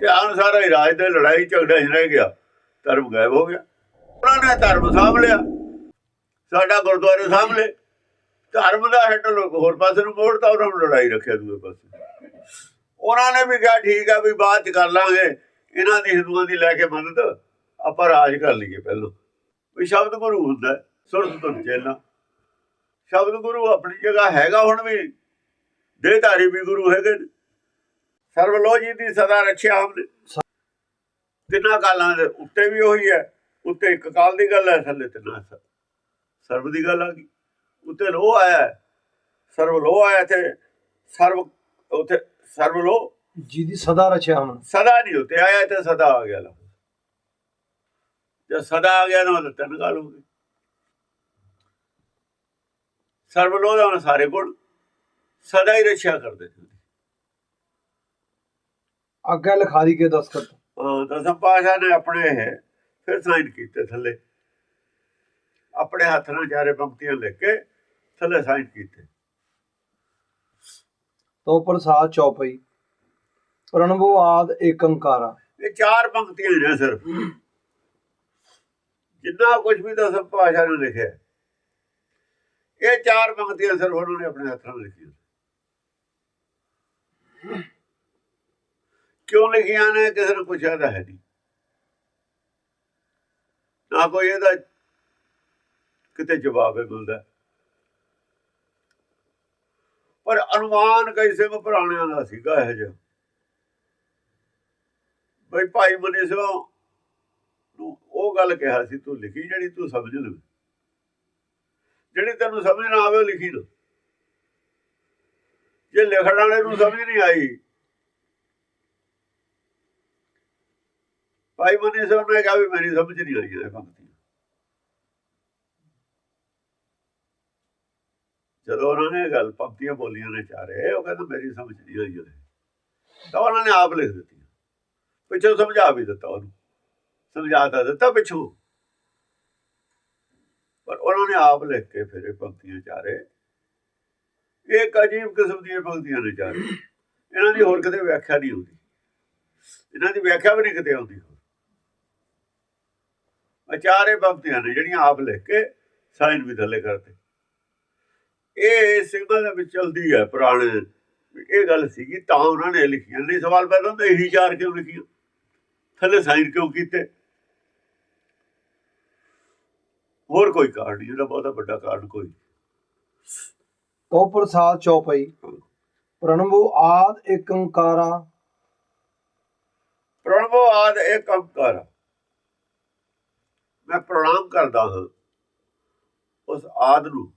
ਧਿਆਨ ਸਾਰਾ ਹੀ ਰਾਜ ਦੇ ਲੜਾਈ ਝਗੜੇ 'ਚ ਰਹਿ ਗਿਆ ਧਰਮ ਗਾਇਬ ਹੋ ਗਿਆ। ਉਹਨਾਂ ਨੇ ਧਰਮ ਸਾਂਭ ਲਿਆ ਸਾਡਾ ਗੁਰਦੁਆਰੇ ਸਾਂਭ ਲਏ। ਧਰਮ ਦਾ ਹੈਂਡਲ ਹੋਰ ਪਾਸੇ ਨੂੰ ਮੋੜਤਾ ਉਹਨਾਂ ਨੂੰ ਲੜਾਈ ਰੱਖਿਆ ਦੂਏ ਪਾਸੇ। ਉਹਨਾਂ ਨੇ ਵੀ ਕਿਹਾ ਠੀਕ ਆ ਵੀ ਬਾਅਦ ਚ ਕਰ ਲਾਂਗੇ। ਇਹਨਾਂ ਦੀ ਹਿੰਦੂਆਂ ਦੀ ਲੈ ਕੇ ਮਦਦ ਆਪਾਂ ਰਾਜ ਕਰ ਲਈਏ ਪਹਿਲਾਂ। ਵੀ ਸ਼ਬਦ ਗੁਰੂ ਹੁੰਦਾ ਹੈ, ਸੁਰਤ ਤੋਂ ਚੇਲਾ ਸ਼ਬਦ ਗੁਰੂ ਆਪਣੀ ਜਗ੍ਹਾ ਹੈਗਾ ਹੁਣ ਵੀ ਦੇਹਧਾਰੀ ਵੀ ਗੁਰੂ ਹੈਗੇ ਨੇ ਸਰਵ ਲੋ ਜੀ ਦੀ ਸਦਾ ਰੱਖਿਆ ਹਮਨੇ ਤਿੰਨਾਂ ਕਾਲਾਂ ਦੇ ਉੱਤੇ ਵੀ ਉਹੀ ਹੈ ਉੱਤੇ ਇੱਕ ਕਾਲ ਦੀ ਗੱਲ ਹੈ ਥੱਲੇ ਤਿੰਨਾਂ ਸ- ਸਰਬ ਦੀ ਗੱਲ ਆ ਗਈ। ਉੱਤੇ ਲੋ ਆਇਆ ਸਰਵ ਲੋ ਆਇਆ ਤੇ ਸਰਵ ਉੱਥੇ ਸਰਵ ਲੋ। ਜਿਹਦੀ ਸਦਾ ਰਚਿਆ ਹਮਨ ਸਦਾ ਨਹੀਂ ਉੱਤੇ ਆਇਆ ਤੇ ਸਦਾ ਆ ਗਿਆ ਲਫ਼ਜ਼ ਜਦ ਸਦਾ ਆ ਗਿਆ ਮਤਲਬ ਤਿੰਨ ਗੱਲ ਹੋ ਗਈ ਸਰਵ ਲੋ ਦਾ ਸਾਰੇ ਗੁਣ ਸਦਾ ਹੀ ਰੱਖਿਆ ਕਰਦੇ ਸੀ। ਅੱਗੇ ਲਿਖਾ ਦੀ ਕੇ ਦਸਖਤ ਹਾਂ, ਦਸਮ ਪਾਸ਼ਾ ਨੇ ਆਪਣੇ ਫਿਰ ਸਾਈਨ ਕੀਤੇ ਥੱਲੇ। ਆਪਣੇ ਹੱਥ ਨਾਲ ਚਾਰੇ ਪੰਕਤੀਆਂ ਲਿਖ ਕੇ ਥੱਲੇ ਸਾਈਨ ਕੀਤੇ। ਤੋ ਪ੍ਰਸਾਦ ਚੌਪਈ ਪ੍ਰਣਵੋ ਆਦ ਏਕੰਕਾਰਾ। ਇਹ ਚਾਰ ਪੰਕਤੀਆਂ ਨੇ ਸਿਰਫ। ਜਿੰਨਾ ਕੁਝ ਵੀ ਦਸਮ ਪਾਸ਼ਾ ਨੇ ਲਿਖਿਆ ਇਹ ਚਾਰ ਪੰਕਤੀਆਂ ਸਿਰਫ ਉਹਨਾਂ ਨੇ ਆਪਣੇ ਹੱਥ ਨਾਲ ਲਿਖੀਆਂ। ਕਿਉਂ ਲਿਖੀਆਂ ਨੇ ਕਿਸੇ ਨੂੰ ਪੁੱਛਿਆ ਤਾਂ ਹੈ ਨਹੀਂ। ਨਾ ਕੋਈ ਇਹਦਾ ਕਿਤੇ ਜਵਾਬ ਹੈ ਮਿਲਦਾ। ਪਰ ਅਨੁਮਾਨ ਕਈ ਸਿੰਘ ਪੁਰਾਣਿਆਂ ਦਾ ਸੀਗਾ ਇਹ ਜਿਹਾ। ਬਈ ਭਾਈ ਮਨੀ ਸਿੰਘ ਨੂੰ ਉਹ ਗੱਲ ਕਿਹਾ ਸੀ, ਤੂੰ ਲਿਖੀ ਜਿਹੜੀ ਤੂੰ ਸਮਝ ਲਵੇਂ। ਜਿਹੜੀ ਤੈਨੂੰ ਸਮਝ ਨਾ ਆਵੇ ਉਹ ਲਿਖੀ ਲੋ ਜੇ ਲਿਖਣ ਵਾਲੇ ਨੂੰ ਸਮਝ ਨਹੀਂ ਆਈ ਭਾਈ ਮਨੀ ਸਿੰਘ ਨੇ ਕਿਹਾ ਵੀ ਮੇਰੀ ਸਮਝ ਨਹੀਂ ਆਈ ਇਹ ਪੰਕਤੀ। ਜਦੋਂ ਉਹਨਾਂ ਨੇ ਗੱਲ ਪੰਕਤੀਆਂ ਬੋਲੀਆਂ ਨੇ ਚਾਰੇ, ਉਹ ਕਹਿੰਦਾ ਮੇਰੀ ਸਮਝ ਨਹੀਂ ਆਈ ਇਹ। ਤਾਂ ਉਹਨਾਂ ਨੇ ਆਪ ਲਿਖ ਦਿੱਤੀ। ਪਿੱਛੋਂ ਸਮਝਾ ਵੀ ਦਿੱਤਾ ਉਹਨੂੰ। ਸਮਝਾ ਤਾਂ ਦਿੱਤਾ ਪਿੱਛੋਂ। ਪਰ ਉਹਨਾਂ ਨੇ ਆਪ ਲਿਖ ਕੇ ਫਿਰ ਇਹ ਪੰਕਤੀਆਂ ਚਾਰੇ। ਇਹ ਇੱਕ ਅਜੀਬ ਕਿਸਮ ਦੀਆਂ ਪੰਕਤੀਆਂ ਨੇ ਚਾਰੇ। ਇਹਨਾਂ ਦੀ ਹੋਰ ਕਿਤੇ ਵਿਆਖਿਆ ਨਹੀਂ ਹੁੰਦੀ। ਇਹਨਾਂ ਦੀ ਵਿਆਖਿਆ ਵੀ ਨਹੀਂ ਕਿਤੇ ਆਉਂਦੀ। ਅਚਾਰੇ ਪੰਕਤੀਆਂ ਨੇ ਜਿਹੜੀਆਂ ਆਪ ਲਿਖ ਕੇ ਸਾਈਨ ਵੀ ਥੱਲੇ ਕਰਦੇ ਇਹ ਸਿੰਘਾਂ ਦੇ ਵਿੱਚ ਚਲਦੀ ਹੈ ਪੁਰਾਣੇ ਇਹ ਗੱਲ ਸੀਗੀ ਤਾਂ ਉਹਨਾਂ ਨੇ ਲਿਖੀਆਂ। ਨਹੀਂ ਸਵਾਲ ਪੈਦਾ ਹੁੰਦਾ ਇਹੀ ਚਾਰ ਕਿਉਂ ਲਿਖੀਆਂ? ਥੱਲੇ ਸਾਈਨ ਕਿਉਂ ਕੀਤੇ? ਹੋਰ ਕੋਈ ਕਾਰਨ ਨਹੀਂ ਇਹਦਾ ਬਹੁਤਾ ਵੱਡਾ ਕਾਰਨ ਕੋਈ। ਤੋ ਪ੍ਰਸਾਦ ਚੌਪਈ ਪ੍ਰਣਵੋ ਆਦ ਏਕੰਕਾਰਾ। ਪ੍ਰਣਵੋ ਆਦ ਇਹ ਕੰਮ ਕਰ ਮੈਂ ਪ੍ਰਣਾਮ ਕਰਦਾ ਹਾਂ ਉਸ ਆਦ ਨੂੰ,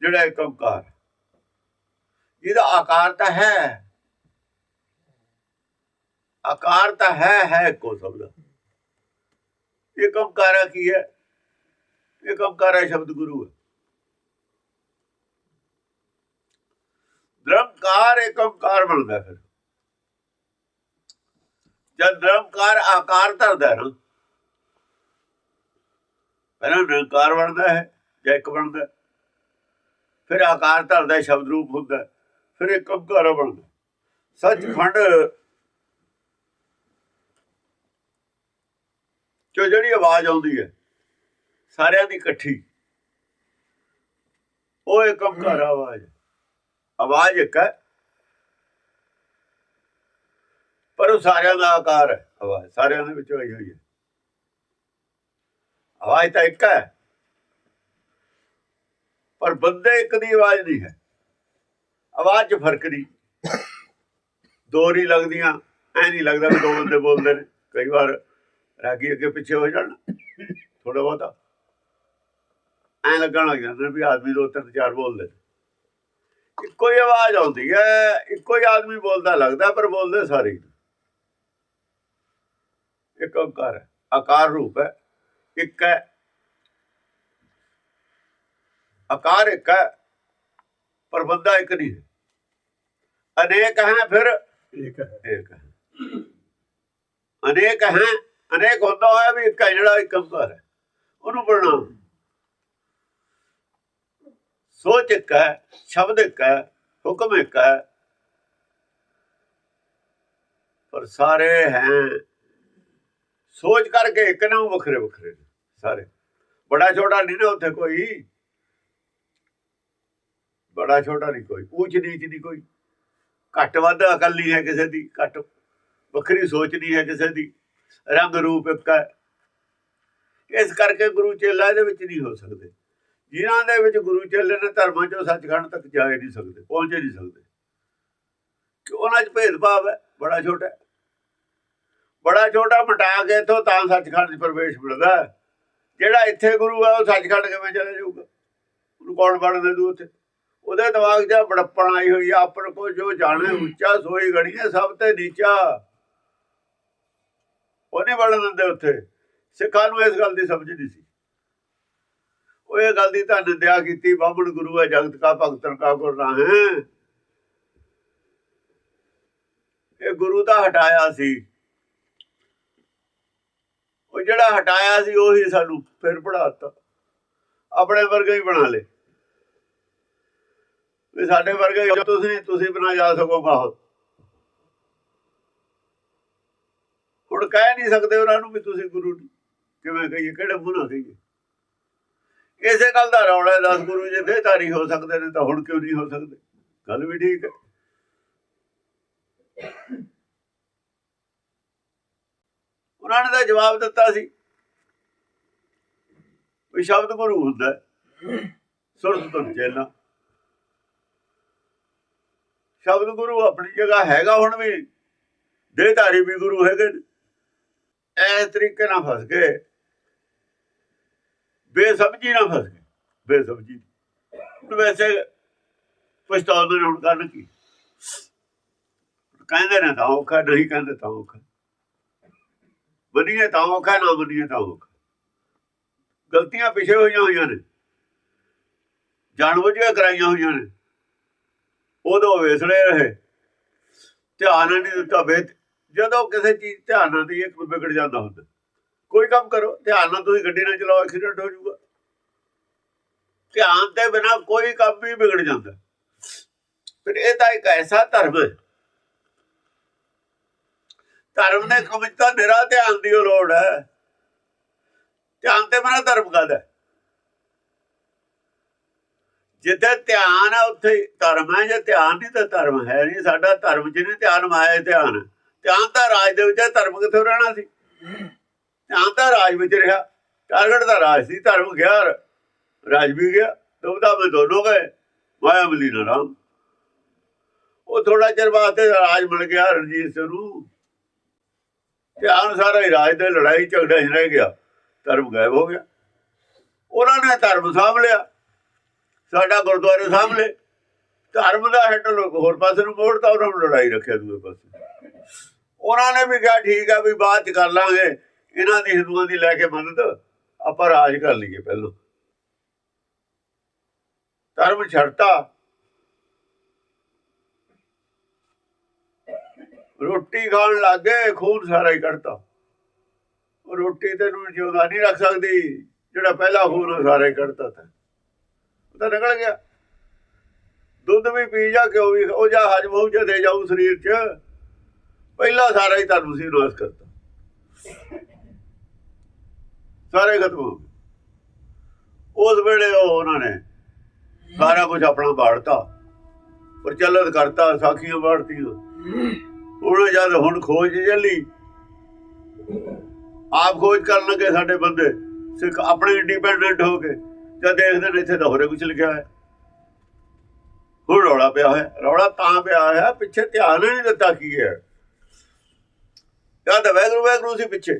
ਜਿਹੜਾ ਇੱਕ ਓਕਾਰ। ਕਰ ਜਿਹਦਾ ਆਕਾਰ ਤਾਂ ਹੈ। ਆਕਾਰ ਤਾਂ ਹੈ ਹੈ ਕੋ ਸਭ ਇਹ ਕੰਮ ਕੀ ਹੈ? ਇਹ ਕੰਮ ਸ਼ਬਦ ਗੁਰੂ ਹੈ। ਨਿਰੰਕਾਰ ਓਕਾਰ ਬਣਦਾ ਫਿਰ। ਜਦ ਨਿਰੰਕਾਰ ਆਕਾਰ ਧਰਦਾ ਨਾ ਪਹਿਲਾਂ ਨਿਰੰਕਾਰ ਬਣਦਾ ਹੈ, ਜਾਂ ਇੱਕ ਬਣਦਾ ਫਿਰ ਆਕਾਰ ਧਰਦਾ ਸ਼ਬਦ ਰੂਪ ਹੁੰਦਾ ਫਿਰ ਇੱਕ ਓੰਕਾਰ ਬਣਦਾ ਸੱਚਖੰਡ ਜੋ ਜਿਹੜੀ ਆਵਾਜ਼ ਆਉਂਦੀ ਹੈ, ਸਾਰਿਆਂ ਦੀ ਇਕੱਠੀ, ਉਹ ਇੱਕ ਓੰਕਾਰ ਆਵਾਜ਼ ਆਵਾਜ਼ ਇੱਕ ਹੈ, ਪਰ ਉਹ ਸਾਰਿਆਂ ਦਾ ਆਕਾਰ ਹੈ, ਆਵਾਜ਼ ਸਾਰਿਆਂ ਦੇ ਵਿੱਚੋਂ ਆਈ ਹੋਈ ਹੈ। ਆਵਾਜ਼ ਤਾਂ ਇੱਕ ਹੈ। ਪਰ ਬੰਦੇ ਇੱਕ ਦੀ ਆਵਾਜ਼ ਨਹੀਂ ਹੈ। ਆਵਾਜ਼ 'ਚ ਫ਼ਰਕ ਨਹੀਂ। ਦੋ ਨਹੀਂ ਲੱਗਦੀਆਂ, ਐ ਨਹੀਂ ਲੱਗਦਾ ਵੀ ਦੋ ਬੰਦੇ ਬੋਲਦੇ ਨੇ। ਕਈ ਵਾਰ ਰਾਗੀ ਅੱਗੇ ਪਿੱਛੇ ਹੋ ਜਾਣ ਥੋੜਾ ਬਹੁਤਾ। ਐ ਲੱਗਣ ਲੱਗ ਜਾਂਦਾ ਵੀ ਆਦਮੀ ਦੋ, ਤਿੰਨ, ਚਾਰ ਬੋਲਦੇ ਨੇ। ਇੱਕੋ ਹੀ ਆਵਾਜ਼ ਆਉਂਦੀ ਹੈ, ਇੱਕੋ ਹੀ ਆਦਮੀ ਬੋਲਦਾ ਲੱਗਦਾ, ਪਰ ਬੋਲਦੇ ਸਾਰੇ ਹੀ। ਇੱਕ ਓੰਕਾਰ ਆਕਾਰ ਰੂਪ ਹੈ। ਇੱਕ ਹੈ। ਆਕਾਰ ਇੱਕ ਹੈ ਪਰ ਬੰਦਾ ਇੱਕ ਨਹੀਂ ਹੈ। ਅਨੇਕ ਹੈ ਫਿਰ ਇੱਕ ਹੈ। ਇੱਕ ਹੈ। ਅਨੇਕ ਹੈ ਅਨੇਕ ਹੁੰਦਾ ਹੋਇਆ ਵੀ ਇੱਕ ਹੈ ਜਿਹੜਾ ਇੱਕ ਓੰਕਾਰ ਹੈ। ਉਹਨੂੰ ਬਣਾਉ ਸੋਚ ਇੱਕ ਹੈ ਸ਼ਬਦ ਇੱਕ ਹੈ ਹੁਕਮ ਇੱਕ ਹੈ। ਪਰ ਸਾਰੇ ਹੈ। ਸੋਚ ਕਰਕੇ ਇੱਕ ਨਾ ਵੱਖਰੇ ਵੱਖਰੇ ਨੇ। ਸਾਰੇ। ਬੜਾ ਛੋਟਾ ਨਹੀਂ ਨਾ ਉੱਥੇ ਕੋਈ। ਬੜਾ ਛੋਟਾ ਨਹੀਂ ਕੋਈ। ਉੱਚ ਨੀਚ ਨਹੀਂ ਕੋਈ। ਘੱਟ ਵੱਧ ਅਕਲ ਨਹੀਂ ਹੈ ਕਿਸੇ ਦੀ। ਘੱਟ ਵੱਖਰੀ ਸੋਚ ਨਹੀਂ ਹੈ ਕਿਸੇ ਦੀ। ਰੰਗ ਰੂਪ ਇੱਕ ਹੈ। ਇਸ ਕਰਕੇ ਗੁਰੂ ਚੇਲਾ ਦੇ ਵਿੱਚ ਨਹੀਂ ਹੋ ਸਕਦੇ। ਜਿਨ੍ਹਾਂ ਦੇ ਵਿੱਚ ਗੁਰੂ ਚੇਲੇ ਨੇ ਧਰਮਾਂ ਚੋਂ ਸੱਚਖੰਡ ਤੱਕ ਜਾ ਨਹੀਂ ਸਕਦੇ, ਪਹੁੰਚ ਹੀ ਨਹੀਂ ਸਕਦੇ। ਕਿ ਉਹਨਾਂ 'ਚ ਭੇਦਭਾਵ ਹੈ? ਬੜਾ ਛੋਟਾ ਬੜਾ ਛੋਟਾ ਮਟਾ ਕੇ ਤੋਂ ਤਾਂ ਸੱਚਖੰਡ 'ਚ ਪ੍ਰਵੇਸ਼ ਮਿਲਦਾ ਜਿਹੜਾ ਇੱਥੇ ਗੁਰੂ ਹੈ ਉਹ ਸੱਚਖੰਡ ਕਿਵੇਂ ਚਲੇ ਜਾਊਗਾ? ਉਹਨੂੰ ਕੌਣ ਬਣਨ ਦੂ ਉੱਥੇ? ਉਹਦੇ ਦਿਮਾਗ 'ਚ ਬੜਪਣ ਆਈ ਹੋਈ ਆ ਆਪਣ ਕੋ ਜੋ ਜਾਣੇ ਉੱਚਾ ਸੋਈ ਗੜੀਏ ਸਭ ਤੇ ਨੀਚਾ। ਉਹਨੇ ਬਣਨ ਦਿੰਦੇ ਉੱਥੇ। ਸਿੱਖਾਂ ਨੂੰ ਇਸ ਗੱਲ ਦੀ ਸਮਝ ਨਹੀਂ ਸੀ। ਉਹ ਇਹ ਗੱਲ ਦੀ ਤਾਂ ਨਿੰਦਿਆ ਕੀਤੀ ਬਾਹਮਣ ਗੁਰੂ ਹੈ ਜਗਤ ਕਾ ਭਗਤਨ ਕਾ ਗੁਰ ਰਾਹੇ ਇਹ ਗੁਰੂ ਦਾ ਹਟਾਇਆ ਸੀ। ਉਹ ਜਿਹੜਾ ਹਟਾਇਆ ਸੀ ਉਹੀ ਸਾਨੂੰ ਫਿਰ ਪੜਾਤਾ ਆਪਣੇ ਵਰਗੇ ਹੀ ਬਣਾ ਲੇ ਵੀ ਸਾਡੇ ਵਰਗੇ ਤੁਸੀਂ ਤੁਸੀਂ ਬਣਾ ਜਾ ਸਕੋ ਬਾਹਰ। ਹੁਣ ਕਹਿ ਨਹੀਂ ਸਕਦੇ ਉਹਨਾਂ ਨੂੰ ਵੀ ਤੁਸੀਂ ਗੁਰੂ ਨਹੀਂ ਕਿਵੇਂ ਕਹੀਏ ਕਿਹੜੇ ਮੂੰਹ ਨਾਲ ਕਹੀਏ? ਇਸੇ ਗੱਲ ਦਾ ਰੌਲਾ ਹੈ, ਦਸ ਗੁਰੂ ਜੇ ਦੇਹਧਾਰੀ ਹੋ ਸਕਦੇ ਨੇ ਤਾਂ ਹੁਣ ਕਿਉਂ ਨਹੀਂ ਹੋ ਸਕਦੇ? ਗੱਲ ਵੀ ਠੀਕ ਹੈ। ਉਹਨਾਂ ਨੇ ਤਾਂ ਜਵਾਬ ਦਿੱਤਾ ਸੀ। ਵੀ ਸ਼ਬਦ ਗੁਰੂ ਹੁੰਦਾ ਹੈ। ਸੁਰਤ ਤੋਂ ਚੇਲਾ ਸ਼ਬਦ ਗੁਰੂ ਆਪਣੀ ਜਗ੍ਹਾ ਹੈਗਾ ਹੁਣ ਵੀ। ਦੇਹਧਾਰੀ ਵੀ ਗੁਰੂ ਹੈਗੇ ਨੇ। ਇਸ ਤਰੀਕੇ ਨਾਲ ਫਸ ਗਏ। ਬੇਸਬਜੀ ਨਾਲ ਫਸ ਗਏ। ਬੇਸਬਜੀ। ਵੈਸੇ ਪਛਤਾਉਂਦੇ ਨੇ ਹੁਣ ਕਰਨ ਕੀ। ਕਹਿੰਦੇ ਨੇ ਤਾਂ ਔਖਾ, ਨਹੀਂ ਕਹਿੰਦੇ ਤਾਂ ਔਖਾ। ਬਣੀਏ ਤਾਂ ਔਖਾ ਨਾ ਬਣੀਏ ਤਾਂ ਔਖਾ ਗਲਤੀਆਂ ਪਿਛੇ ਹੋਈਆਂ ਹੋਈਆਂ ਨੇ। ਜਾਣਬੁੱਝ ਕੇ ਕਰਾਈਆਂ ਹੋਈਆਂ ਨੇ। ਉਦੋਂ ਵੇਸੜੇ ਰਹੇ। ਧਿਆਨ ਨਹੀਂ ਦਿੱਤਾ ਵੇ ਜਦੋਂ ਕਿਸੇ ਚੀਜ਼ ਧਿਆਨ ਨਾਲ ਦੀ ਇੱਕ ਵਿਗੜ ਜਾਂਦਾ ਹੁੰਦਾ। ਕੋਈ ਕੰਮ ਕਰੋ, ਧਿਆਨ ਨਾਲ ਤੁਸੀਂ ਗੱਡੀ ਨਾ ਚਲਾਓ, ਐਕਸੀਡੈਂਟ ਹੋ ਜਾਊਗਾ। ਧਿਆਨ ਦੇ ਬਿਨਾ ਕੋਈ ਕੰਮ ਵੀ ਵਿਗੜ ਜਾਂਦਾ। ਫਿਰ ਇਹ ਤਾਂ ਇੱਕ ਐਸਾ ਧਰਮ ਹੈ ਧਰਮ ਦੇ ਕੰਮ ਤਾਂ ਨਿਰਾ ਧਿਆਨ ਦੀ ਲੋੜ ਹੈ। ਧਿਆਨ ਤੇ ਬਿਨਾ ਧਰਮ ਕਾਹਦਾ ਜਿੱਥੇ ਧਿਆਨ ਹੈ ਉੱਥੇ ਧਰਮ ਹੈ। ਜੇ ਧਿਆਨ ਨਹੀਂ ਤਾਂ ਧਰਮ ਹੈ ਨਹੀਂ। ਸਾਡਾ ਧਰਮ ਚ ਧਿਆਨ, ਮਾਇਆ ਧਿਆਨ ਧਿਆਨ ਤਾਂ ਰਾਜ ਦੇ ਵਿੱਚ ਧਰਮ ਕਿੱਥੋਂ ਰਹਿਣਾ ਸੀ? ਧਿਆਨ ਤਾਂ ਰਾਜ ਵਿੱਚ ਰਿਹਾ। ਟਾਰਗੇਟ ਦਾ ਰਾਜ ਸੀ, ਧਰਮ ਗਿਆ, ਰਾਜ ਵੀ ਗਿਆ। ਦੁਬਦਾ ਵਿੱਚ ਦੋਨੋਂ ਗਏ, ਮਾਇਆ ਮਿਲੀ ਨਾ ਰਾਮ। ਉਹ ਥੋੜਾ ਚਿਰ ਵਾਸਤੇ ਰਾਜ ਮਿਲ ਗਿਆ ਰਣਜੀਤ ਸਿੰਘ ਨੂੰ। ਧਿਆਨ ਸਾਰਾ ਹੀ ਰਾਜ ਦੇ ਲੜਾਈ ਝਗੜੇ 'ਚ ਰਹਿ ਗਿਆ, ਧਰਮ ਗਾਇਬ ਹੋ ਗਿਆ। ਉਹਨਾਂ ਨੇ ਧਰਮ ਸਾਂਭ ਲਿਆ, ਸਾਡਾ ਗੁਰਦੁਆਰੇ ਸਾਂਭ ਸਾਹਮਣੇ ਧਰਮ ਦਾ ਹੈਡ ਲੋਕ ਹੋਰ ਪਾਸੇ ਨੂੰ ਮੋੜਤਾ ਉਹਨਾਂ ਨੂੰ ਲੜਾਈ ਰੱਖਿਆ ਦੂਏ ਪਾਸੇ। ਉਹਨਾਂ ਨੇ ਵੀ ਕਿਹਾ, ਠੀਕ ਆ ਵੀ ਬਾਅਦ ਚ ਕਰ ਲਾਂਗੇ। ਇਹਨਾਂ ਦੀ ਹਿੰਦੂਆਂ ਦੀ ਲੈ ਕੇ ਮਦਦ ਆਪਾਂ ਰਾਜ ਕਰ ਲਈਏ ਪਹਿਲਾਂ। ਧਰਮ ਛੱਡਤਾ। ਰੋਟੀ ਖਾਣ ਲੱਗੇ, ਖੂਨ ਸਾਰਾ ਹੀ ਕੱਢਤਾ ਉਹ ਰੋਟੀ ਤੈਨੂੰ ਜਿਉਂਦਾ ਨਹੀਂ ਰੱਖ ਸਕਦੀ, ਜਿਹੜਾ ਪਹਿਲਾ ਖੂਨ ਸਾਰਾ ਹੀ ਕੱਢਤਾ ਤਾ। ਉਹ ਤਾਂ ਨਿਕਲ ਗਿਆ। ਦੁੱਧ ਵੀ ਪੀ ਜਾ ਕਿਉਂ ਵੀ ਉਹ ਜਾ ਹਜਮ ਹੋ ਜਾ ਦੇ ਜਾਊ ਸਰੀਰ 'ਚ। ਪਹਿਲਾ ਸਾਰਾ ਹੀ ਤੁਹਾਨੂੰ ਸੀ ਨਾਸ ਕਰਤਾ। ਸਾਰੇ ਖਤਮ ਹੋ ਗਏ ਉਸ ਵੇਲੇ ਉਹਨਾਂ ਨੇ ਸਾਰਾ ਕੁਝ ਆਪਣਾ ਬਾੜਤਾ ਪ੍ਰਚਲਿਤ ਕਰਤਾ, ਸਾਖੀਆਂ ਬਾੜਤੀ ਹੁਣ ਜਦ ਹੁਣ ਖੋਜ ਚੱਲੀ। ਆਪ ਖੋਜ ਕਰਨ ਲੱਗੇ ਸਾਡੇ ਬੰਦੇ। ਸਿੱਖ ਆਪਣੇ ਇੰਡੀਪੈਂਡੈਂਟ ਹੋ ਕੇ। ਜਦ ਦੇਖਦੇ ਨੇ ਇੱਥੇ ਤਾਂ ਹੋਰੇ ਕੁਝ ਲਿਖਿਆ ਹੈ। ਹੁਣ ਰੌਲਾ ਪਿਆ ਹੋਇਆ ਰੌਲਾ ਤਾਂ ਪਿਆ ਹੋਇਆ ਪਿੱਛੇ ਧਿਆਨ ਨਹੀਂ ਦਿੱਤਾ ਕੀ ਹੈ। ਜਾਂ ਤਾਂ ਵੈਗਰੂ ਵੈਗਰੂ ਸੀ ਪਿੱਛੇ।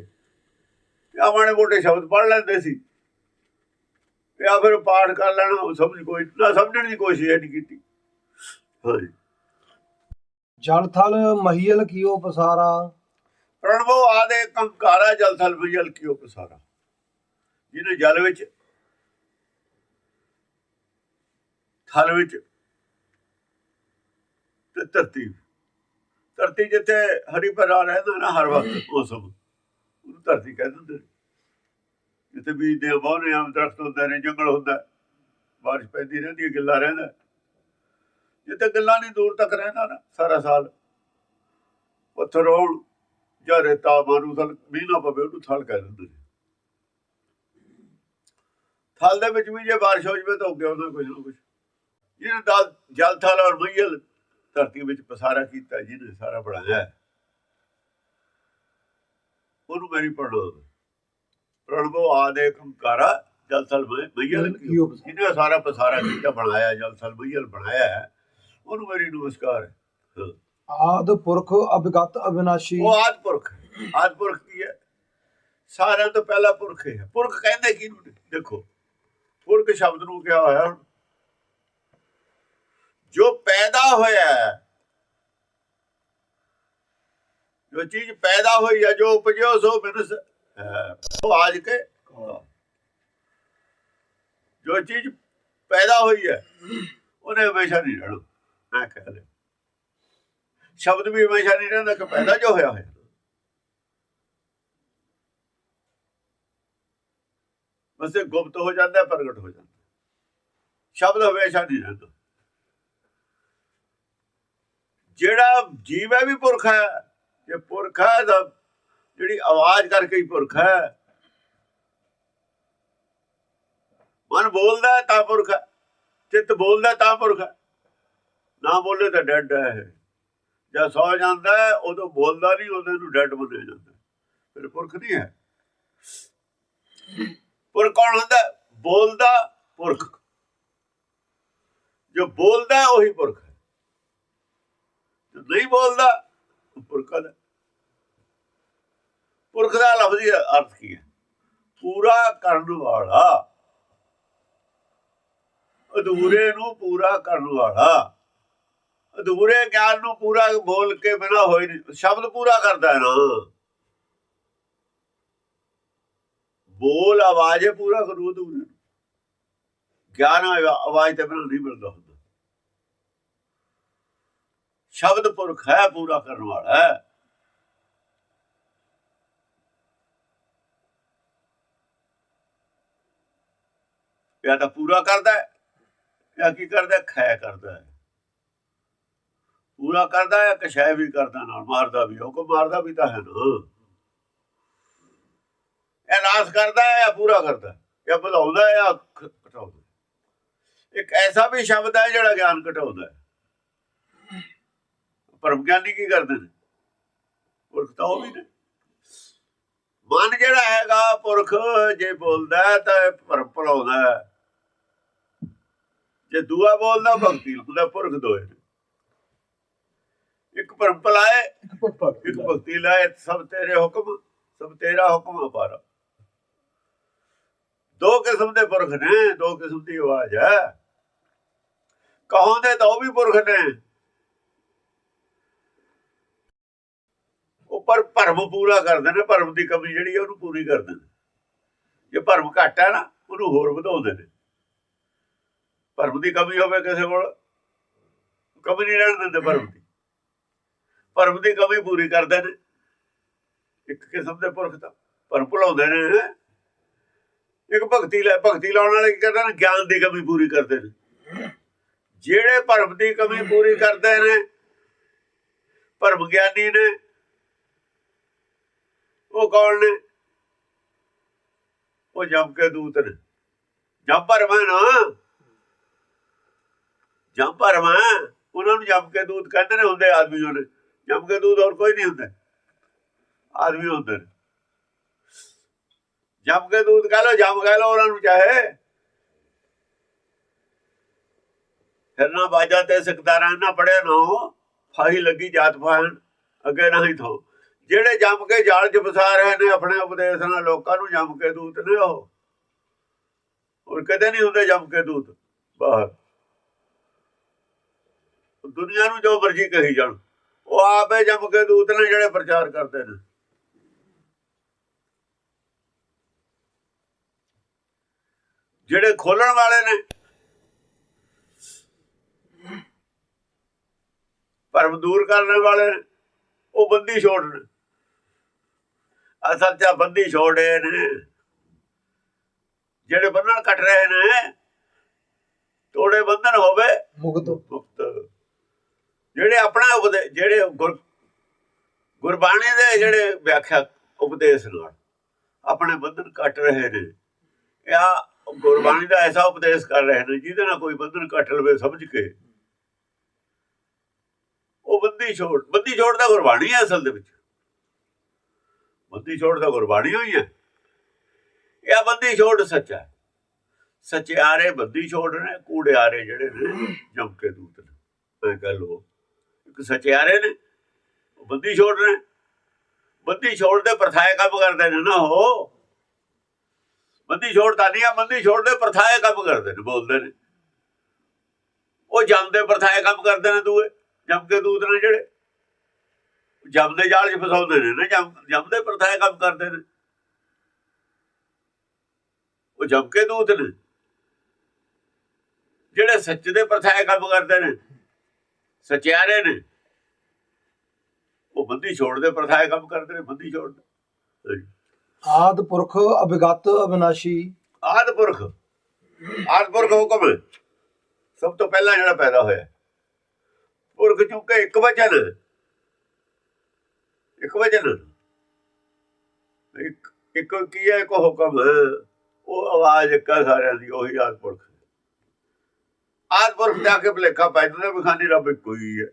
ਜਾਂ ਮਾੜੇ ਮੋਟੇ ਸ਼ਬਦ ਪੜ੍ਹ ਲੈਂਦੇ ਸੀ। ਜਾਂ ਫਿਰ ਪਾਠ ਕਰ ਲੈਣਾ ਸਮਝ ਕੋਈ ਨਾ ਸਮਝਣ ਦੀ ਕੋਸ਼ਿਸ਼ ਨਹੀਂ ਕੀਤੀ। ਹਾਂਜੀ। ਜਲ ਥਲ ਮਹੀਲ ਕੀਓ ਪਸਾਰਾ। ਪ੍ਰਣਵੋ ਆਦੇ ਕੰਕਾਰਾ ਜਲ ਥਲ ਵਿਜਲ ਕੀਓ ਪਸਾਰਾ। ਜਿਹਨੇ ਜਲ ਵਿੱਚ ਥਲ ਵਿੱਚ ਤੇ ਧਰਤੀ। ਧਰਤੀ ਜਿੱਥੇ ਹਰੀ ਭਰਾ ਰਹਿੰਦਾ ਨਾ ਹਰ ਵਕਤ ਉਸ ਨੂੰ ਉਹਨੂੰ ਧਰਤੀ ਕਹਿ ਦਿੰਦੇ ਨੇ। ਜਿੱਥੇ ਬੀਜ ਦੇ ਬਹੁਨੇ ਆਮ ਦਰਖਤ ਹੁੰਦੇ ਨੇ ਜੰਗਲ ਹੁੰਦਾ। ਹੈ, ਬਾਰਿਸ਼ ਪੈਂਦੀ ਰਹਿੰਦੀ ਹੈ ਗਿੱਲਾ ਰਹਿੰਦਾ। ਜਿੱਥੇ ਗਿੱਲਾ ਨਹੀਂ ਦੂਰ ਤੱਕ ਰਹਿੰਦਾ ਨਾ ਸਾਰਾ ਸਾਲ ਪੱਥਰ ਹੋਣ ਜਾਂ ਰੇਤਾ ਮਾਰੂ ਥਲ ਵੀ ਨਾ ਪਵੇ ਉਹਨੂੰ ਥਲ ਕਹਿ ਦਿੰਦੇ ਥਲ ਦੇ ਵਿੱਚ ਵੀ ਜੇ ਬਾਰਿਸ਼ ਹੋ ਜਵੇ ਤਾਂ ਉੱਗੇ ਉਹਨਾਂ ਕੁਝ ਨਾ ਕੁਝ ਜਿਹਨੇ ਦਾ ਜਲ ਥਲ ਔਰ ਮਈਲ ਧਰਤੀ ਵਿੱਚ ਪਸਾਰਾ ਕੀਤਾ ਜਿਹਨੇ ਸਾਰਾ ਬਣਾਇਆ। ਉਹਨੂੰ ਮੇਰੀ ਪੜੋ ਪ੍ਰਣਵੋ ਆਦੇਕ ਕਾਰਾ ਜਲ ਥਲ ਮਈਲ। ਜਿਹਨੇ ਸਾਰਾ ਪਸਾਰਾ ਕੀਤਾ ਬਣਾਇਆ ਜਲ ਥਲ ਮਈਲ ਬਣਾਇਆ ਹੈ, ਉਹਨੂੰ ਮੇਰੀ ਨਮਸਕਾਰ। ਆਦ ਪੁਰਖ ਅਭਿਗਤ ਅਵਿਨਾਸ਼ੀ ਉਹ ਆਦ ਪੁਰਖ। ਆਦ ਪੁਰਖ ਕੀ ਹੈ ਸਾਰਿਆਂ ਤੋਂ ਪਹਿਲਾ ਪੁਰਖ ਹੈ ਪੁਰਖ ਕਹਿੰਦੇ ਨੇ? ਦੇਖੋ ਪੁਰਖ ਸ਼ਬਦ ਨੂੰ ਕਿਹਾ ਹੋਇਆ। ਜੋ ਪੈਦਾ ਹੋਇਆ ਜੋ ਚੀਜ਼ ਪੈਦਾ ਹੋਈ ਹੈ ਜੋ ਉਪਜਿਓ ਸੋ ਬਿਨਸ। ਉਹ ਆਜ ਕੇ ਜੋ ਚੀਜ਼ ਪੈਦਾ ਹੋਈ ਹੈ ਉਹਨੇ ਹਮੇਸ਼ਾ ਨਹੀਂ ਰਹਿਣਾ ਐ ਕਹਿ ਲਿਆ ਸ਼ਬਦ ਵੀ ਹਮੇਸ਼ਾ ਨਹੀਂ ਰਹਿੰਦਾ ਕਿ ਪੈਦਾ ਜੋ ਹੋਇਆ ਹੋਇਆ। ਬਸ ਇਹ ਗੁਪਤ ਹੋ ਜਾਂਦਾ, ਪ੍ਰਗਟ ਹੋ ਜਾਂਦਾ। ਸ਼ਬਦ ਹਮੇਸ਼ਾ ਨਹੀਂ ਰਹਿੰਦਾ। ਜਿਹੜਾ ਜੀਵ ਹੈ ਵੀ ਪੁਰਖ ਹੈ, ਜੇ ਪੁਰਖ ਹੈ ਦਾ ਜਿਹੜੀ ਆਵਾਜ਼ ਕਰਕੇ ਹੀ ਪੁਰਖ ਹੈ। ਮਨ ਬੋਲਦਾ ਤਾਂ ਪੁਰਖ ਹੈ, ਚਿੱਤ ਬੋਲਦਾ ਤਾਂ ਪੁਰਖ ਹੈ। ਨਾ ਬੋਲੇ ਤਾਂ ਡੈਡ ਹੈ ਇਹ। ਜਦ ਸੌ ਜਾਂਦਾ ਉਦੋਂ ਬੋਲਦਾ ਨਹੀਂ ਉਹਦੇ ਨੂੰ ਡੈਡ ਮੰਨਿਆ ਜਾਂਦਾ ਫਿਰ ਪੁਰਖ ਨਹੀਂ ਹੈ। ਪੁਰਖ ਕੌਣ ਹੁੰਦਾ ਬੋਲਦਾ ਪੁਰਖ। ਜੋ ਬੋਲਦਾ ਉਹੀ ਪੁਰਖ ਹੈ। ਜੋ ਨਹੀਂ ਬੋਲਦਾ, ਪੁਰਖ ਦਾ। ਪੁਰਖ ਦਾ ਲਫ਼ਜ਼ੀ ਅਰਥ ਕੀ ਹੈ? ਪੂਰਾ ਕਰਨ ਵਾਲਾ। ਅਧੂਰੇ ਨੂੰ ਪੂਰਾ ਕਰਨ ਵਾਲਾ। ਅਧੂਰੇ ਗਿਆਨ ਨੂੰ ਪੂਰਾ ਬੋਲ ਕੇ ਬਿਨਾ ਹੋਈ ਨਹੀਂ ਸ਼ਬਦ ਪੂਰਾ ਕਰਦਾ ਹੈ ਨਾ। ਬੋਲ ਆਵਾਜ਼ੇ ਪੂਰਾ ਕਰੂ ਅਧੂਰੇ ਨੂੰ। ਗਿਆਨ ਆਵਾ- ਆਵਾਜ਼ ਤੇ ਬਿਨਾ ਨਹੀਂ ਮਿਲਦਾ ਹੁੰਦਾ। ਸ਼ਬਦ ਪੁਰਖ ਹੈ, ਪੂਰਾ ਕਰਨ ਵਾਲਾ ਹੈ। ਜਾਂ ਤਾਂ ਪੂਰਾ ਕਰਦਾ ਹੈ, ਜਾਂ ਕੀ ਕਰਦਾ ਖੈ ਕਰਦਾ ਹੈ। ਪੂਰਾ ਕਰਦਾ ਹੈ ਕਿ ਸ਼ੈ ਵੀ ਕਰਦਾ ਨਾਲ, ਮਾਰਦਾ ਵੀ ਉਹ ਕੋ ਮਾਰਦਾ ਵੀ ਤਾਂ ਹੈ ਨਾ। ਇਹ ਨਾਸ ਕਰਦਾ ਹੈ ਜਾਂ ਪੂਰਾ ਕਰਦਾ ਹੈ ਜਾਂ ਵਧਾਉਂਦਾ ਹੈ ਜਾਂ ਘਟਾਉਂਦਾ ਇੱਕ ਐਸਾ ਵੀ ਸ਼ਬਦ ਹੈ ਜਿਹੜਾ ਗਿਆਨ ਘਟਾਉਂਦਾ ਹੈ। ਪਰਮ ਗਿਆਨੀ ਕੀ ਕਰਦੇ ਨੇ? ਪੁਰਖ ਤਾਂ ਉਹ ਵੀ ਨੇ। ਮਨ ਜਿਹੜਾ ਹੈਗਾ, ਪੁਰਖ ਜੇ ਬੋਲਦਾ ਤਾਂ ਇਹ ਭਰਮ ਭੁਲਾਉਂਦਾ ਜੇ ਦੂਆ ਬੋਲਦਾ, ਭਗਤੀ ਹੁੰਦਾ ਪੁਰਖ ਦੋਏ ਇੱਕ ਭਰਮ ਭਲਾਏ ਇੱਕ ਭਗਤ ਲਾਏ। ਸਭ ਤੇਰੇ ਹੁਕਮ ਸਭ ਤੇਰਾ ਹੁਕਮ ਅਪਾਰਾ। ਦੋ ਕਿਸਮ ਦੇ ਪੁਰਖ ਨੇ ਦੋ ਕਿਸਮ ਦੀ ਆਵਾਜ਼ ਹੈ। ਕਹੋਂਦੇ ਤਾਂ ਉਹ ਵੀ ਪੁਰਖ ਨੇ। ਉੱਪਰ ਭਰਮ ਪੂਰਾ ਕਰਦੇ ਨੇ ਭਰਮ ਦੀ ਕਮੀ ਜਿਹੜੀ ਹੈ ਉਹਨੂੰ ਪੂਰੀ ਕਰਦੇ ਨੇ। ਜੇ ਭਰਮ ਘੱਟ ਹੈ ਨਾ ਉਹਨੂੰ ਹੋਰ ਵਧਾਉਂਦੇ ਨੇ। ਭਰਮ ਦੀ ਕਮੀ ਹੋਵੇ ਕਿਸੇ ਕੋਲ ਕਮੀ ਨਹੀਂ ਰਹਿਣ ਦਿੰਦੇ ਭਰਮ ਦੀ। ਭਰਮ ਦੀ ਕਮੀ ਪੂਰੀ ਕਰਦੇ ਨੇ। ਇੱਕ ਕਿਸਮ ਦੇ ਪੁਰਖ ਤਾਂ ਭਰਮ ਭੁਲਾਉਂਦੇ ਨੇ। ਇੱਕ ਭਗਤੀ ਲੈ ਭਗਤੀ ਲਾਉਣ ਵਾਲੇ ਕੀ ਕਰਦੇ ਨੇ? ਗਿਆਨ ਦੀ ਕਮੀ ਪੂਰੀ ਕਰਦੇ ਨੇ। ਜਿਹੜੇ ਭਰਮ ਦੀ ਕਮੀ ਪੂਰੀ ਕਰਦੇ ਨੇ ਭਰਮ ਗਿਆਨੀ ਨੇ, ਉਹ ਕੌਣ ਨੇ? ਉਹ ਜਮ ਕੇ ਦੂਤ ਨੇ। ਜਮ ਭਰਮ ਹੈ ਨਾ? ਜਮ ਭਰਮ ਹੈ। ਉਹਨਾਂ ਨੂੰ ਜਮ ਕੇ ਦੂਤ ਕਹਿੰਦੇ ਨੇ, ਹੁੰਦੇ ਆਦਮੀ ਉਹਨੇ ਜੰਮ ਕੇ ਦੂਤ ਹੋਰ ਕੋਈ ਨਹੀਂ ਹੁੰਦਾ। ਆਦਮੀ ਹੁੰਦੇ ਨੇ। ਕੇ ਦੂਤ ਕਹ ਲੋ ਜਮ ਕਹ ਲੋ ਉਹਨਾਂ ਨੂੰ ਚਾਹੇ। ਫਿਰਨਾ ਬਾਜਾ ਤੇ ਸਿਕਦਾਰਾਂ ਨਾ ਪੜਿਆ ਨਾ ਫਾਹੀ ਲੱਗੀ ਜਾਤ ਪਾਹਣ ਅੱਗੇ ਨਹੀਂ ਥੋ। ਜਿਹੜੇ ਜੰਮ ਕੇ ਜਾਲ 'ਚ ਫਸਾ ਰਹੇ ਨੇ, ਆਪਣੇ ਉਪਦੇਸ਼ ਨਾਲ ਲੋਕਾਂ ਨੂੰ ਜੰਮ ਕੇ ਦੂਤ ਨੇ ਉਹ। ਹੋਰ ਕਦੇ ਨਹੀਂ ਹੁੰਦੇ ਜੰਮ ਕੇ ਦੂਤ, ਬਾਹਰ। ਦੁਨੀਆ ਨੂੰ ਜੋ ਮਰਜ਼ੀ ਕਹੀ ਜਾਣ। ਉਹ ਆਪੇ ਜੰਮ ਕੇ ਦੂਤ ਨੇ ਜਿਹੜੇ ਪ੍ਰਚਾਰ ਕਰਦੇ ਨੇ। ਜਿਹੜੇ ਖੋਲਣ ਵਾਲੇ ਨੇ ਭਰਮ ਦੂਰ ਕਰਨ ਵਾਲੇ ਉਹ ਬੰਦੀ ਛੋੜ ਨੇ। ਅਸਲ 'ਚ ਬੰਦੀ ਛੋੜੇ ਨੇ ਜਿਹੜੇ ਬੰਧਨ ਕੱਟ ਰਹੇ ਨੇ ਤੋੜੇ ਬੰਧਨ ਹੋਵੇ ਮੁਕਤ ਮੁਕਤ। ਜਿਹੜੇ ਆਪਣਾ ਉਪਦੇ ਜਿਹੜੇ ਗੁਰ, ਗੁਰਬਾਣੀ ਦੇ ਜਿਹੜੇ ਵਿਆਖਿਆ ਉਪਦੇਸ਼ ਨਾਲ ਆਪਣੇ ਬੰਧਨ ਕੱਟ ਰਹੇ ਨੇ। ਇਹ ਗੁਰਬਾਣੀ ਦਾ ਐਸਾ ਉਪਦੇਸ਼ ਕਰ ਰਹੇ ਨੇ, ਜਿਹਦੇ ਨਾਲ ਕੋਈ ਬੰਧਨ ਕੱਟ ਲਵੇ ਸਮਝ ਕੇ। ਉਹ ਬੰਦੀ ਛੋੜ ਬੰਦੀ ਛੋੜ ਦਾ ਗੁਰਬਾਣੀ ਹੈ ਅਸਲ ਦੇ ਵਿੱਚ। ਬੰਦੀ ਛੋੜ ਦਾ ਗੁਰਬਾਣੀ ਹੋਈ ਹੈ। ਇਹ ਆ ਬੰਦੀ ਛੋੜ ਸੱਚਾ ਹੈ। ਸਚਿਆਰੇ ਬੰਦੀ ਛੋੜ ਨੇ ਕੂੜਿਆਰੇ ਜਿਹੜੇ ਨੇ, ਜਮ ਕੇ ਦੂਤ ਨੇ। ਐ ਕਹ ਲੋ ਸਚਿਆਰੇ ਨੇ ਬੰਦੀ ਛੋੜ ਨੇ ਬੰਦੀ ਛੋੜਦੇ ਪ੍ਰਥਾਏ ਕੰਮ ਕਰਦੇ ਨੇ ਨਾ ਉਹ। ਬੰਦੀ ਛੋੜ ਨਹੀਂ ਆ, ਬੰਦੀ ਛੋੜ ਦੇ ਪ੍ਰਥਾਏ ਕੰਮ ਕਰਦੇ ਨੇ, ਬੋਲਦੇ ਨੇ। ਉਹ ਜੰਮਦੇ ਪ੍ਰਥਾਏ ਕੰਮ ਕਰਦੇ ਨੇ ਦੂਏ, ਜਮ ਕੇ ਦੂਤ ਨੇ ਜਿਹੜੇ। ਜਮ ਜਾਲ 'ਚ ਫਸਾਉਂਦੇ ਨੇ ਨਾ, ਜਮ ਜਮ ਪ੍ਰਥਾਏ ਕੰਮ ਕਰਦੇ ਨੇ। ਉਹ ਜਮ ਕੇ ਦੂਤ ਨੇ। ਜਿਹੜੇ ਸੱਚ ਦੇ ਪ੍ਰਥਾਏ ਕੰਮ ਕਰਦੇ ਨੇ, ਸਚਿਆਰੇ ਨੇ। ਉਹ ਬੰਦੀ ਛੋੜ ਦੇ ਪ੍ਰਥਾਏ ਕੰਮ ਕਰਦੇ ਨੇ ਬੰਦੀ ਛੋੜ ਦੇ ਹਾਂਜੀ। ਆਦ ਪੁਰਖ ਅਭਿਗਤ ਅਬਿਨਾਸ਼ੀ ਆਦਿ ਪੁਰਖ। ਆਦਿ ਪੁਰਖ ਹੁਕਮ। ਸਭ ਤੋਂ ਪਹਿਲਾਂ ਜਿਹੜਾ ਪੈਦਾ ਹੋਇਆ। ਪੁਰਖ ਚੁੱਕੇ ਇੱਕ ਵਚਨ। ਇੱਕ ਵਚਨ। ਇੱਕ ਇੱਕ ਕੀ ਹੈ ਕੋ ਹੁਕਮ। ਉਹ ਆਵਾਜ਼ ਇੱਕ ਸਾਰਿਆਂ ਦੀ ਉਹੀ ਆਦਿ ਪੁਰਖ। ਆਦਿ ਪੁਰਖ ਜਾ ਕੇ ਭਲੇਖਾ ਪੈ ਜਾਂਦਾ ਵੀ ਖਾਨੀ ਰੱਬ ਇੱਕੋ ਹੀ ਹੈ।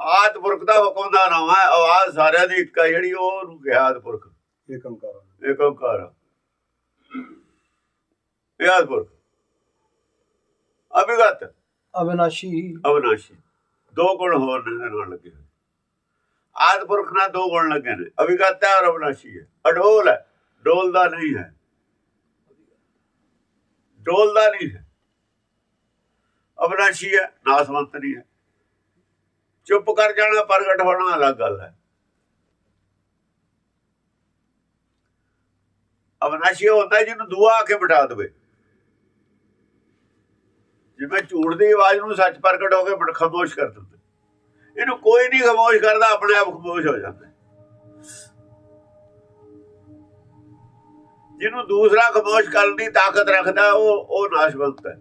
ਆਦਿ ਪੁਰਖ ਦਾ ਹੁਕਮ ਦਾ ਨਾਮ ਹੈ ਆਵਾਜ਼ ਸਾਰਿਆਂ ਦੀ ਇੱਕ ਜਿਹੜੀ ਉਹ ਨੂੰ ਕਿਹਾ ਆਦਿ ਪੁਰਖ ਓੰਕਾਰ ਏਕ ਓੰਕਾਰ ਯਾਦਪੁਰ ਅਭਿਗਤ। ਅਬਿਨਾਸ਼ੀ ਅਵਨਾਸ਼ੀ। ਦੋ ਗੁਣ ਹੋਰ ਨੇ ਨਾਲ ਲੱਗੇ ਹੋਏ। ਆਦਪੁਰਖ ਨਾਲ ਦੋ ਗੁਣ ਲੱਗੇ ਨੇ। ਅਭਿਗਤ ਹੈ ਔਰ ਅਵਨਾਸ਼ੀ ਹੈ। ਅਡੋਲ ਹੈ। ਡੋਲਦਾ ਨਹੀਂ ਹੈ। ਡੋਲਦਾ ਨਹੀਂ ਹੈ। ਅਵਨਾਸ਼ੀ ਹੈ। ਨਾਸਵੰਤ ਨਹੀਂ ਹੈ। ਚੁੱਪ ਕਰ ਜਾਣਾ, ਪ੍ਰਗਟ ਹੋਣਾ ਅਲੱਗ ਗੱਲ ਹੈ। ਅਵਨਾਸ਼ੀ ਹੁੰਦਾ ਜਿਹਨੂੰ ਦੁਆ ਆ ਕੇ ਬਿਠਾ ਦੇਵੇ। ਜਿਵੇਂ ਝੂਠ ਦੀ ਆਵਾਜ਼ ਨੂੰ ਸੱਚ ਪ੍ਰਗਟ ਹੋ ਕੇ ਬੜ- ਖਾਮੋਸ਼ ਕਰ ਦਿੰਦਾ। ਇਹਨੂੰ ਕੋਈ ਨਹੀਂ ਖਾਮੋਸ਼ ਕਰਦਾ, ਆਪਣੇ ਆਪ ਖਾਮੋਸ਼ ਹੋ ਜਾਂਦਾ। ਜਿਹਨੂੰ ਦੂਸਰਾ ਖਾਮੋਸ਼ ਕਰਨ ਦੀ ਤਾਕਤ ਰੱਖਦਾ, ਉਹ ਉਹ ਨਾਸ਼ਵੰਤ ਹੈ।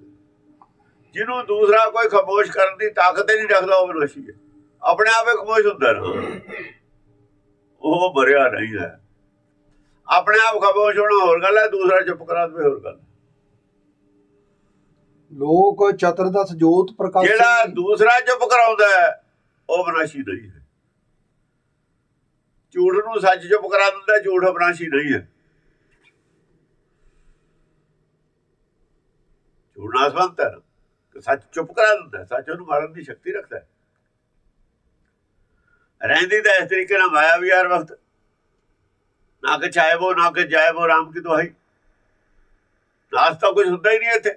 ਜਿਹਨੂੰ ਦੂਸਰਾ ਕੋਈ ਖਾਮੋਸ਼ ਕਰਨ ਦੀ ਤਾਕਤ ਨਹੀਂ ਰੱਖਦਾ, ਉਹ ਵਿਨਾਸ਼ੀ ਹੈ। ਆਪਣੇ ਆਪੇ ਖਾਮੋਸ਼ ਹੁੰਦਾ ਨਾ। ਉਹ ਮਰਿਆ ਨਹੀਂ ਹੈ। ਆਪਣੇ ਆਪ ਖਾਮੋਸ਼ ਹੋਣਾ ਹੋਰ ਗੱਲ ਹੈ ਦੂਸਰਾ ਚੁੱਪ ਕਰਾ ਦੇਵੇ ਹੋਰ ਗੱਲ। ਲੋਕ ਚਤੁਰਦਸ ਜੋਤ ਪ੍ਰਕਾਸ਼ੀ ਜਿਹੜਾ ਦੂਸਰਾ ਚੁੱਪ ਕਰਾਉਂਦਾ ਹੈ, ਉਹ ਵਿਨਾਸ਼ੀ ਨਹੀਂ ਹੈ। ਝੂਠ ਨੂੰ ਸੱਚ ਚੁੱਪ ਕਰਾ ਦਿੰਦਾ ਝੂਠ ਵਿਨਾਸ਼ੀ ਨਹੀਂ ਹੈ। ਝੂਠ ਨਾਸਵੰਤ ਹੈ ਸੱਚ ਚੁੱਪ ਕਰਾ ਦਿੰਦਾ ਸੱਚ ਉਹਨੂੰ ਮਾਰਨ ਦੀ ਸ਼ਕਤੀ ਰੱਖਦਾ ਹੈ। ਰਹਿੰਦੀ ਤਾਂ ਇਸ ਤਰੀਕੇ ਨਾਲ ਮਾਇਆ ਵੀ ਹਰ ਵਕਤ। ਨਾ ਕਿ ਚਾਹੇ ਉਹ ਨਾ ਕਿ ਜਾਏ ਉਹ ਰਾਮ ਕੀ ਦੁਹਾਈ। ਨਾਸ ਤਾਂ ਕੁਝ ਹੁੰਦਾ ਹੀ ਨਹੀਂ ਇੱਥੇ।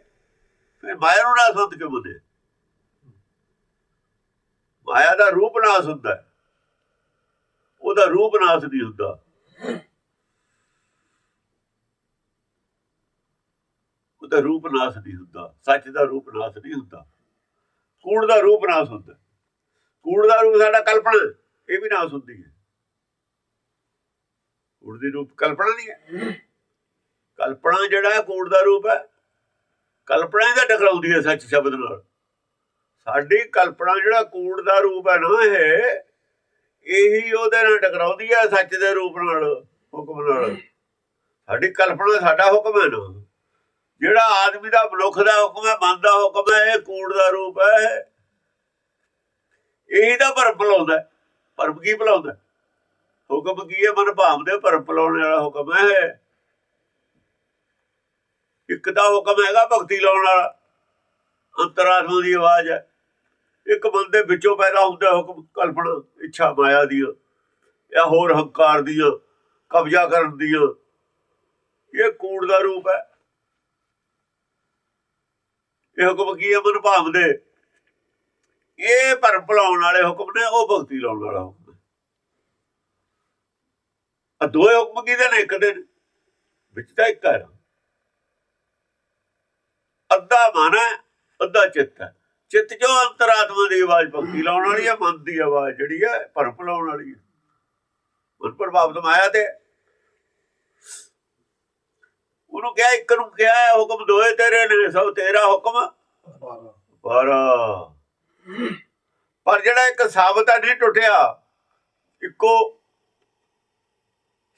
ਫਿਰ ਮਾਇਆ ਨੂੰ ਨਾਸਵੰਤ ਕਿਉਂ ਬਣੇ ਮਾਇਆ ਦਾ ਰੂਪ ਨਾਸ ਹੁੰਦਾ। ਉਹਦਾ ਰੂਪ ਨਾਸ ਨਹੀਂ ਹੁੰਦਾ। ਉਹਦਾ ਰੂਪ ਨਾਸ ਨਹੀਂ ਹੁੰਦਾ। ਸੱਚ ਦਾ ਰੂਪ ਨਾਸ ਨਹੀਂ ਹੁੰਦਾ। ਕੂੜ ਦਾ ਰੂਪ ਨਾਸ ਹੁੰਦਾ। ਕੂੜ ਦਾ ਰੂਪ ਸਾਡਾ ਕਲਪਨਾ। ਇਹ ਵੀ ਨਾਸ ਹੁੰਦੀ ਹੈ। ਕੂੜ ਦੀ ਰੂਪ ਕਲਪਨਾ ਨਹੀਂ ਹੈ। ਕਲਪਨਾ ਜਿਹੜਾ ਹੈ ਕੂੜ ਦਾ ਰੂਪ ਹੈ। ਕਲਪਨਾ ਹੀ ਤਾਂ ਟਕਰਾਉਂਦੀ ਹੈ ਸੱਚ ਸ਼ਬਦ ਨਾਲ। ਸਾਡੀ ਕਲਪਨਾ ਜਿਹੜਾ ਕੂੜ ਦਾ ਰੂਪ ਹੈ ਨਾ ਇਹ, ਇਹੀ ਉਹਦੇ ਨਾਲ ਟਕਰਾਉਂਦੀ ਹੈ ਸੱਚ ਦੇ ਰੂਪ ਨਾਲ, ਹੁਕਮ ਨਾਲ। ਸਾਡੀ ਕਲਪਨਾ ਸਾਡਾ ਹੁਕਮ ਹੈ ਨਾ। ਜਿਹੜਾ ਆਦਮੀ ਦਾ ਮਨੁੱਖ ਦਾ ਹੁਕਮ ਹੈ, ਮਨ ਦਾ ਹੁਕਮ ਹੈ, ਇਹ ਕੂੜ ਦਾ ਰੂਪ ਹੈ। ਇਹੀ ਤਾਂ ਭਰਮ ਭਲਾਉਂਦਾ ਹੈ। ਭਰਮ ਕੀ ਭਲਾਉਂਦਾ? ਹੁਕਮ ਕੀ ਹੈ? ਮਨ ਭਾਵ ਦੇ ਭਰਮ ਭਲਾਉਣ ਵਾਲਾ ਹੁਕਮ ਹੈ। ਇੱਕ ਦਾ ਹੁਕਮ ਹੈਗਾ ਭਗਤੀ ਲਾਉਣ ਵਾਲਾ। ਅੰਤਰਾਤਮਾ ਦੀ ਆਵਾਜ਼ ਹੈ। ਇੱਕ ਬੰਦੇ ਵਿੱਚੋਂ ਪੈਦਾ ਹੁੰਦਾ ਹੁਕਮ, ਕਲਪਨਾ, ਇੱਛਾ ਮਾਇਆ ਦੀ ਜਾਂ ਹੋਰ ਹੰਕਾਰ ਦੀਆਂ, ਕਬਜ਼ਾ ਕਰਨ ਦੀਆਂ। ਇਹ ਕੂੜ ਦਾ ਰੂਪ ਹੈ। ਇਹ ਹੁਕਮ ਕੀ ਹੈ? ਮਨ ਭਾਵ ਦੇ ਇਹ ਭਰਮ ਭੁਲਾਉਣ ਵਾਲੇ ਹੁਕਮ ਨੇ ਉਹ ਭਗਤੀ ਲਾਉਣ ਵਾਲਾ ਹੁਕਮ ਆ ਦੋਏ ਹੁਕਮ ਕਿਹਦੇ ਨੇ? ਇੱਕ ਦੇ? ਵਿੱਚ ਤਾਂ ਇੱਕ ਹੈ। ਅੱਧਾ ਮਨ ਹੈ ਅੱਧਾ ਚਿੱਤ ਹੈ। ਚਿੱਤ ਜੋ ਅੰਤਰਾਤਮਾ ਦੀ ਆਵਾਜ਼ ਭਗਤੀ ਲਾਉਣ ਵਾਲੀ ਹੈ ਮਨ ਦੀ ਆਵਾਜ਼ ਜਿਹੜੀ ਹੈ ਭਰਮ ਭੁਲਾਉਣ ਵਾਲੀ ਹੈ। ਮਨ ਪ੍ਰਭਾਵਿਤ ਮਾਇਆ ਤੇ ਉਹਨੂੰ ਕਿਹਾ ਇੱਕ ਨੂੰ ਕਿਹਾ ਹੁਕਮ ਦੋਏ ਤੇਰੇ ਨੇ ਸਭ ਤੇਰਾ ਹੁਕਮ। ਪਰ ਪਰ ਜਿਹੜਾ ਇੱਕ ਸਾਬਤ ਨਹੀਂ ਟੁੱਟਿਆ, ਇੱਕੋ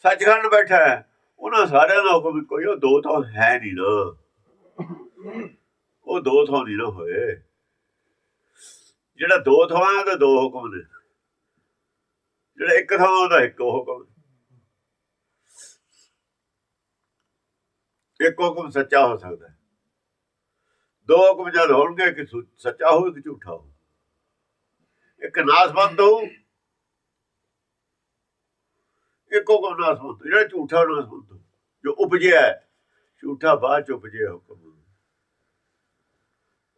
ਸੱਚਖੰਡ ਬੈਠਾ ਹੈ, ਉਹਨਾਂ ਸਾਰਿਆਂ ਦਾ ਹੁਕਮ ਇੱਕੋ ਹੀ ਉਹ ਦੋ ਥਾਂ ਹੈ ਨਹੀਂ ਨਾ। ਉਹ ਦੋ ਥਾਂ ਨਹੀਂ ਨਾ ਹੋਏ। ਜਿਹੜਾ ਦੋ ਥਾਂ ਹੈ ਦੋ ਹੁਕਮ ਨੇ। ਜਿਹੜਾ ਇੱਕ ਥਾਂ ਉਹਦਾ ਇੱਕ ਹੁਕਮ ਇੱਕ ਹੁਕਮ ਸੱਚਾ ਹੋ ਸਕਦਾ ਦੋ ਹੁਕਮ ਜਦ ਹੋਣਗੇ ਕਿ ਸੱਚਾ ਹੋਊ ਕਿ ਝੂਠਾ ਹੋਊ। ਇੱਕ ਨਾਸਵੰਤ ਹੋਊ। ਇੱਕ ਹੁਕਮ ਨਾਸਵੰਤ ਜਿਹੜਾ ਝੂਠਾ ਨਾਸਵੰਤ ਹੋਊ। ਜੋ ਉਪਜਿਆ ਝੂਠਾ ਬਾਅਦ ਚ ਉਪਜਿਆ ਹੁਕਮ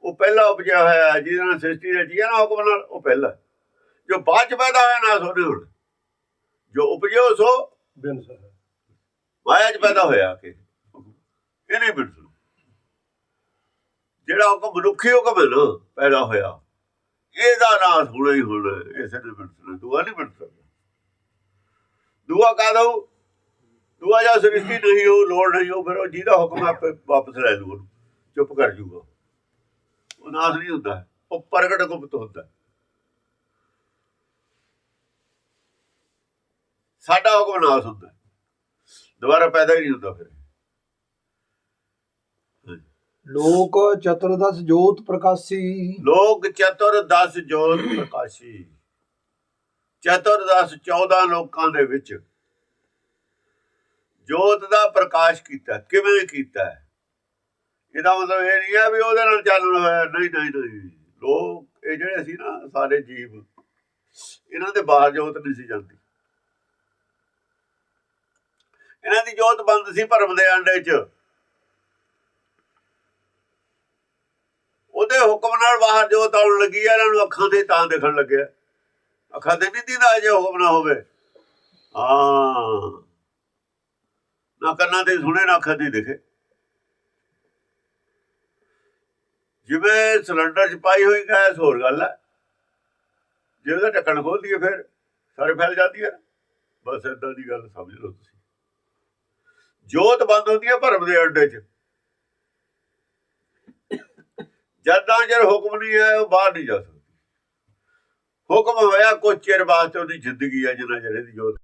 ਉਹ ਪਹਿਲਾ ਉਪਜਿਆ ਹੋਇਆ ਜਿਹਦੇ ਨਾਲ ਸ੍ਰਿਸ਼ਟੀ ਰਚੀ ਹੈ ਨਾ ਹੁਕਮ ਨਾਲ ਉਹ ਪਹਿਲਾ। ਜੋ ਬਾਅਦ ਚ ਪੈਦਾ ਹੋਇਆ ਨਾ ਸੋਨੇ ਹੁਣ। ਜੋ ਉਪਜਿਓ ਸੋ ਬਿਨ ਸਰ। ਮਾਇਆ ਚ ਪੈਦਾ ਹੋਇਆ ਕਿ ਇਹ ਨਹੀਂ ਬਿਲਕੁਲ ਜਿਹੜਾ ਹੁਕਮ ਮਨੁੱਖੀ ਹੁਕਮ ਹੈ ਨਾ ਪੈਦਾ ਹੋਇਆ। ਇਹਦਾ ਨਾਸ ਹੋਣਾ ਹੀ ਹੁਣ ਹੈ, ਇਸੇ ਨੇ ਬਿਲਕੁਲ ਦੁਆ ਨਹੀਂ ਬਿਲ ਸਕਦਾ ਦੁਆ ਕਾ ਦਊ? ਦੁਆ ਜਾਂ ਸ੍ਰਿਸ਼ਟੀ ਨਹੀਂ ਹੋ ਲੋੜ ਨਹੀਂ ਹੋ ਫਿਰ ਉਹ ਜਿਹਦਾ ਹੁਕਮ ਆਪੇ ਵਾਪਸ ਲੈ ਲੂ ਉਹਨੂੰ ਚੁੱਪ ਕਰ ਜੂਗਾ। ਉਹ ਨਾਸ ਨਹੀਂ ਹੁੰਦਾ ਉਹ ਪ੍ਰਗਟ ਗੁਪਤ ਹੁੰਦਾ। ਸਾਡਾ ਹੁਕਮ ਨਾਸ ਹੁੰਦਾ। ਦੁਬਾਰਾ ਪੈਦਾ ਹੀ ਨਹੀਂ ਹੁੰਦਾ ਫਿਰ। ਲੋਕ ਚਤੁਰਦਸ ਜੋਤ ਪ੍ਰਕਾਸ਼ੀ। ਲੋਕ ਚਤੁਰ 10 ਜੋਤ ਪ੍ਰਕਾਸ਼ੀ। ਚਤੁਰ 10 14 ਲੋਕਾਂ ਦੇ ਵਿੱਚ ਜੋਤ ਦਾ ਪ੍ਰਕਾਸ਼ ਕੀਤਾ, ਕਿਵੇਂ ਕੀਤਾ? ਇਹਦਾ ਮਤਲਬ ਇਹ ਨਹੀਂ ਹੈ ਵੀ ਉਹਦੇ ਨਾਲ ਚੱਲਣ ਹੋਇਆ, ਨਹੀਂ ਨਹੀਂ ਨਹੀਂ। ਲੋਕ, ਇਹ ਜਿਹੜੇ ਸੀ ਨਾ, ਸਾਰੇ ਜੀਵ, ਇਹਨਾਂ ਦੇ ਬਾਹਰ ਜੋਤ ਨਹੀਂ ਸੀ ਜਾਂਦੀ। ਇਹਨਾਂ ਦੀ ਜੋਤ ਬੰਦ ਸੀ ਭਰਮ ਦੇ ਅੰਡੇ 'ਚ। ਉਹਦੇ ਹੁਕਮ ਨਾਲ ਬਾਹਰ ਜੋਤ ਆਉਣ ਲੱਗੀ ਹੈ ਇਹਨਾਂ ਨੂੰ ਅੱਖਾਂ ਤੇ ਤਾਂ ਦਿਖਣ ਲੱਗਿਆ। ਅੱਖਾਂ ਤੇ ਨਹੀਂ ਦਿੰਦਾ ਜੇ ਹੁਕਮ ਨਾ ਹੋਵੇ। ਹਾਂ। ਨਾ ਕੰਨਾਂ ਤੇ ਸੁਣੇ, ਨਾ ਅੱਖਾਂ ਤੇ ਦਿਖੇ। ਜਿਵੇਂ ਸਿਲੰਡਰ 'ਚ ਪਾਈ ਹੋਈ ਗੈਸ, ਹੋਰ ਗੱਲ ਹੈ ਜੇ ਉਹਦਾ ਢੱਕਣ ਖੋਲ ਦਈਏ ਫਿਰ, ਸਾਰੇ ਫੈਲ ਜਾਂਦੀ ਹੈ ਬਸ ਏਦਾਂ ਦੀ ਗੱਲ ਸਮਝ ਲਓ ਤੁਸੀਂ। ਜੋਤ ਬੰਦ ਹੁੰਦੀ ਹੈ ਭਰਮ ਦੇ ਅੱਡੇ 'ਚ। ਜਦਾਂ ਜਰ ਹੁਕਮ ਨਹੀਂ ਆਇਆ, ਉਹ ਬਾਹਰ ਨਹੀਂ ਜਾ ਸਕਦੀ। ਹੁਕਮ ਹੋਇਆ, ਕੁਛ ਚਿਰ ਵਾਸਤੇ ਉਹਦੀ ਜ਼ਿੰਦਗੀ ਹੈ ਜਿੰਨਾ ਚਿਰ ਇਹਦੀ ਜੋਤ